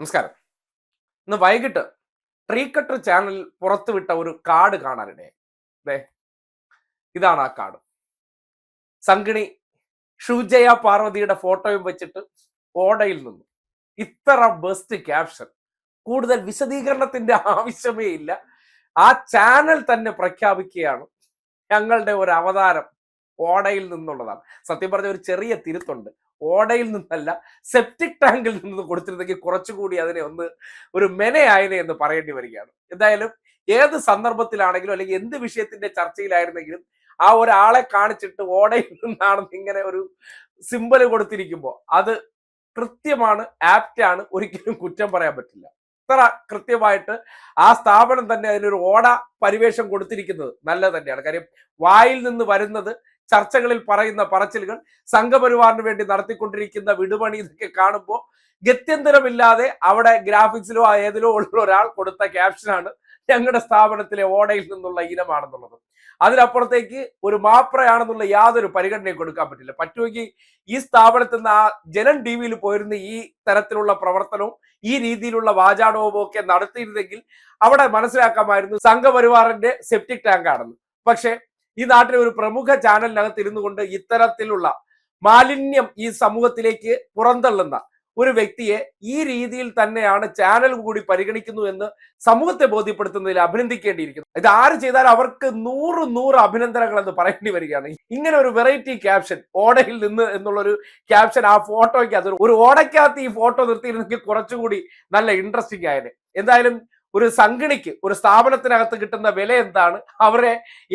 നമസ്കാരം. ഇന്ന് വൈകിട്ട് ട്രീ കട്ടർ ചാനൽ പുറത്തുവിട്ട ഒരു കാർഡ് കാണാനിടയായി. ദേ ഇതാണ് ആ കാർഡ്. സംഗിണി ഷുജയ പാർവതിയുടെ ഫോട്ടോയും വെച്ചിട്ട് ഓടയിൽ നിന്നു. ഇത്ര ബെസ്റ്റ് ക്യാപ്ഷൻ. കൂടുതൽ വിശദീകരണത്തിന്റെ ആവശ്യമേ ഇല്ല. ആ ചാനൽ തന്നെ പ്രഖ്യാപിക്കുകയാണ് ഞങ്ങളുടെ ഒരു അവതാരം ഓടയിൽ നിന്നുള്ളതാണ്. സത്യം പറഞ്ഞ ഒരു ചെറിയ തിരുത്തുണ്ട്. ഓടയിൽ നിന്നല്ല സെപ്റ്റിക് ടാങ്കിൽ നിന്ന് കൊടുത്തിരുന്നെങ്കിൽ കുറച്ചുകൂടി അതിനെ ഒന്ന് ഒരു മെനയായനെ എന്ന് പറയേണ്ടി വരികയാണ്. എന്തായാലും ഏത് സന്ദർഭത്തിലാണെങ്കിലും അല്ലെങ്കിൽ എന്ത് വിഷയത്തിന്റെ ചർച്ചയിലായിരുന്നെങ്കിലും ആ ഒരാളെ കാണിച്ചിട്ട് ഓടയിൽ നിന്നാണ് ഇങ്ങനെ ഒരു സിമ്പൽ കൊടുത്തിരിക്കുമ്പോൾ അത് കൃത്യമാണ് ആപ്റ്റ് ആണ്. ഒരിക്കലും കുറ്റം പറയാൻ പറ്റില്ല. ഇത്ര കൃത്യമായിട്ട് ആ സ്ഥാപനം തന്നെ അതിനൊരു ഓട പരിവേഷം കൊടുത്തിരിക്കുന്നത് നല്ലത് തന്നെയാണ്. കാര്യം വായിൽ നിന്ന് വരുന്നത് ചർച്ചകളിൽ പറയുന്ന പറച്ചിലുകൾ സംഘപരിവാറിന് വേണ്ടി നടത്തിക്കൊണ്ടിരിക്കുന്ന വിടുപണി ഇതൊക്കെ കാണുമ്പോൾ ഗത്യന്തരമില്ലാതെ അവിടെ ഗ്രാഫിക്സിലോ ഏതിലോ ഉള്ള ഒരാൾ കൊടുത്ത ക്യാപ്ഷനാണ് ഞങ്ങളുടെ സ്ഥാപനത്തിലെ ഓടയിൽ നിന്നുള്ള ഇനമാണെന്നുള്ളത്. അതിനപ്പുറത്തേക്ക് ഒരു മാപ്രയാണെന്നുള്ള യാതൊരു പരിഗണനയും കൊടുക്കാൻ പറ്റില്ല. പറ്റുമെങ്കിൽ ഈ സ്ഥാപനത്തിൽ നിന്ന് ആ ജനൻ ടി വിയിൽ പോയിരുന്ന ഈ തരത്തിലുള്ള പ്രവർത്തനവും ഈ രീതിയിലുള്ള വാചാടവും ഒക്കെ നടത്തിയിരുന്നെങ്കിൽ അവിടെ മനസ്സിലാക്കാമായിരുന്നു സംഘപരിവാറിന്റെ സെപ്റ്റിക് ടാങ്ക് ആണെന്ന്. പക്ഷേ ഈ നാട്ടിലെ ഒരു പ്രമുഖ ചാനലിനകത്ത് ഇരുന്നു കൊണ്ട് ഇത്തരത്തിലുള്ള മാലിന്യം ഈ സമൂഹത്തിലേക്ക് പുറന്തള്ളുന്ന ഒരു വ്യക്തിയെ ഈ രീതിയിൽ തന്നെയാണ് ചാനൽ കൂടി പരിഗണിക്കുന്നു എന്ന് സമൂഹത്തെ ബോധ്യപ്പെടുത്തുന്നതിൽ അഭിനന്ദിക്കേണ്ടിയിരിക്കുന്നു. ഇത് ആര് ചെയ്താലും അവർക്ക് നൂറ് നൂറ് അഭിനന്ദനങ്ങൾ എന്ന് പറയേണ്ടി വരികയാണ്. ഇങ്ങനെ ഒരു വെറൈറ്റി ക്യാപ്ഷൻ ഓടയിൽ നിന്ന് എന്നുള്ളൊരു ക്യാപ്ഷൻ ആ ഫോട്ടോയ്ക്ക് അത് ഒരു ഓടയ്ക്കകത്ത് ഈ ഫോട്ടോ നിർത്തിയിരുന്നെങ്കിൽ കുറച്ചുകൂടി നല്ല ഇൻട്രസ്റ്റിംഗ് ആയത് എന്തായാലും ഒരു സംഘടനയ്ക്ക് ഒരു സ്ഥാപനത്തിനകത്ത് കിട്ടുന്ന വില എന്താണ്? അവരെ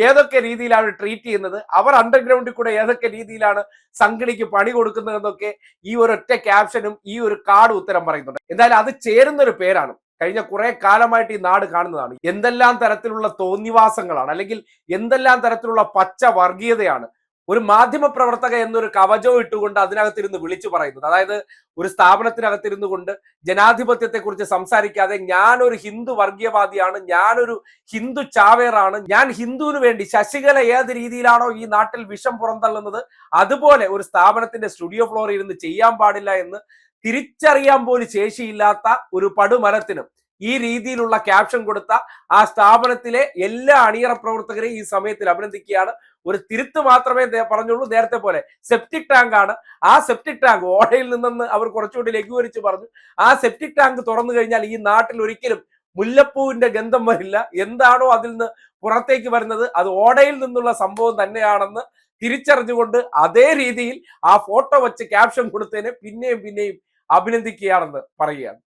ഏതൊക്കെ രീതിയിലാണ് ട്രീറ്റ് ചെയ്യുന്നത്? അവർ അണ്ടർഗ്രൗണ്ടിൽ കൂടെ ഏതൊക്കെ രീതിയിലാണ് സംഘടനയ്ക്ക് പണി കൊടുക്കുന്നത് എന്നൊക്കെ ഈ ഒരൊറ്റ ക്യാപ്ഷനും ഈ ഒരു കാർഡ് ഉത്തരം പറയുന്നുണ്ട്. എന്തായാലും അത് ചേരുന്ന ഒരു പേരാണ്. കഴിഞ്ഞ കുറെ കാലമായിട്ട് ഈ നാട് കാണുന്നതാണ്. എന്തെല്ലാം തരത്തിലുള്ള തോന്നിവാസങ്ങളാണ് അല്ലെങ്കിൽ എന്തെല്ലാം തരത്തിലുള്ള പച്ച വർഗീയതയാണ് ഒരു മാധ്യമ പ്രവർത്തക എന്നൊരു കവചവും ഇട്ടുകൊണ്ട് അതിനകത്തിരുന്ന് വിളിച്ചു പറയുന്നത്. അതായത് ഒരു സ്ഥാപനത്തിനകത്തിരുന്നു കൊണ്ട് ജനാധിപത്യത്തെക്കുറിച്ച് സംസാരിക്കാതെ ഞാനൊരു ഹിന്ദു വർഗീയവാദിയാണ് ഞാനൊരു ഹിന്ദു ചാവേറാണ് ഞാൻ ഹിന്ദുവിന് വേണ്ടി ശശികല ഏത് രീതിയിലാണോ ഈ നാട്ടിൽ വിഷം പുറന്തള്ളുന്നത് അതുപോലെ ഒരു സ്ഥാപനത്തിന്റെ സ്റ്റുഡിയോ ഫ്ലോറിൽ ഇരുന്ന് ചെയ്യാൻ പാടില്ല എന്ന് തിരിച്ചറിയാൻ പോലും ശേഷിയില്ലാത്ത ഒരു പടുമരത്തിനും ഈ രീതിയിലുള്ള ക്യാപ്ഷൻ കൊടുത്ത ആ സ്ഥാപനത്തിലെ എല്ലാ അണിയറ പ്രവർത്തകരെയും ഈ സമയത്തിൽ അഭിനന്ദിക്കുകയാണ്. ഒരു തിരുത്ത് മാത്രമേ പറഞ്ഞുള്ളൂ. നേരത്തെ പോലെ സെപ്റ്റിക് ടാങ്ക് ആണ്. ആ സെപ്റ്റിക് ടാങ്ക് ഓടയിൽ നിന്നെന്ന് അവർ കുറച്ചുകൂടി ലഘൂകരിച്ച് പറഞ്ഞു. ആ സെപ്റ്റിക് ടാങ്ക് തുറന്നു കഴിഞ്ഞാൽ ഈ നാട്ടിൽ ഒരിക്കലും മുല്ലപ്പൂവിന്റെ ഗന്ധം വരില്ല. എന്താണോ അതിൽ നിന്ന് പുറത്തേക്ക് വരുന്നത്? അത് ഓടയിൽ നിന്നുള്ള സംഭവം തന്നെയാണെന്ന് തിരിച്ചറിഞ്ഞുകൊണ്ട് അതേ രീതിയിൽ ആ ഫോട്ടോ വെച്ച് ക്യാപ്ഷൻ കൊടുത്തതിന് പിന്നെയും പിന്നെയും അഭിനന്ദിക്കുകയാണെന്ന് പറയുകയാണ്.